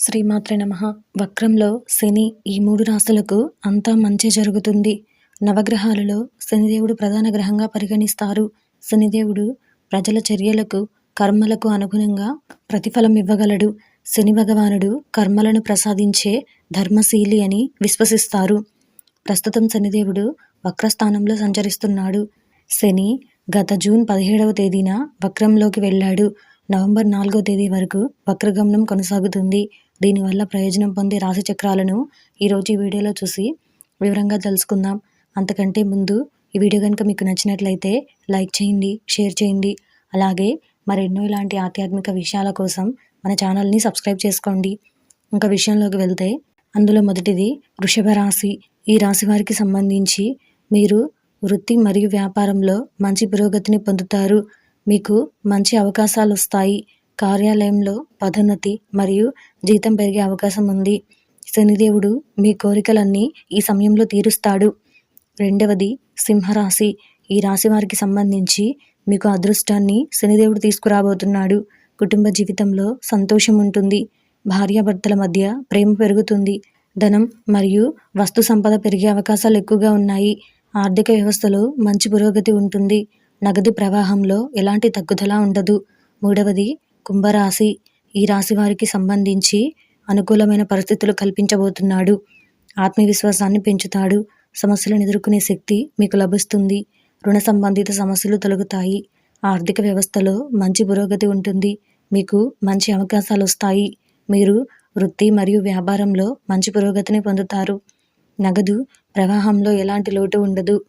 శ్రీమాత్రి నమ. వక్రంలో శని ఈ మూడు రాశులకు అంతా మంచి జరుగుతుంది. నవగ్రహాలలో శనిదేవుడు ప్రధాన గ్రహంగా పరిగణిస్తారు. శనిదేవుడు ప్రజల చర్యలకు కర్మలకు అనుగుణంగా ప్రతిఫలం ఇవ్వగలడు. శని భగవానుడు కర్మలను ప్రసాదించే ధర్మశీలి అని విశ్వసిస్తారు. ప్రస్తుతం శనిదేవుడు వక్రస్థానంలో సంచరిస్తున్నాడు. శని గత జూన్ పదిహేడవ తేదీన వక్రంలోకి వెళ్ళాడు. నవంబర్ నాలుగో తేదీ వరకు వక్రగమనం కొనసాగుతుంది. దీనివల్ల ప్రయోజనం పొందే రాశి చక్రాలను ఈరోజు ఈ వీడియోలో చూసి వివరంగా తెలుసుకుందాం. అంతకంటే ముందు ఈ వీడియో కనుక మీకు నచ్చినట్లయితే లైక్ చేయండి షేర్ చేయండి. అలాగే మరెన్నో ఇలాంటి ఆధ్యాత్మిక విషయాల కోసం మన ఛానల్ని సబ్స్క్రైబ్ చేసుకోండి. ఇంకా విషయంలోకి వెళ్తే అందులో మొదటిది వృషభ రాశి. ఈ రాశి వారికి సంబంధించి మీరు వృత్తి మరియు వ్యాపారంలో మంచి పురోగతిని పొందుతారు. మీకు మంచి అవకాశాలు వస్తాయి. కార్యాలయంలో పదోన్నతి మరియు జీతం పెరిగే అవకాశం ఉంది. శనిదేవుడు మీ కోరికలన్నీ ఈ సమయంలో తీరుస్తాడు. రెండవది సింహరాశి. ఈ రాశి వారికి సంబంధించి మీకు అదృష్టాన్ని శనిదేవుడు తీసుకురాబోతున్నాడు. కుటుంబ జీవితంలో సంతోషం ఉంటుంది. భార్యాభర్తల మధ్య ప్రేమ పెరుగుతుంది. ధనం మరియు వస్తు సంపద పెరిగే అవకాశాలు ఎక్కువగా ఉన్నాయి. ఆర్థిక వ్యవస్థలో మంచి పురోగతి ఉంటుంది. నగదు ప్రవాహంలో ఎలాంటి తగ్గుదల ఉండదు. మూడవది కుంభరాశి ఈ రాశి వారికి సంబంధించి అనుకూలమైన పరిస్థితులు కల్పించబోతున్నాడు. ఆత్మవిశ్వాసాన్ని పెంచుతాడు. సమస్యలను ఎదుర్కొనే శక్తి మీకు లభిస్తుంది. రుణ సంబంధిత సమస్యలు తొలగుతాయి. ఆర్థిక వ్యవస్థలో మంచి పురోగతి ఉంటుంది. మీకు మంచి అవకాశాలు వస్తాయి. మీరు వృత్తి మరియు వ్యాపారంలో మంచి పురోగతిని పొందుతారు. నగదు ప్రవాహంలో ఎలాంటి లోటు ఉండదు.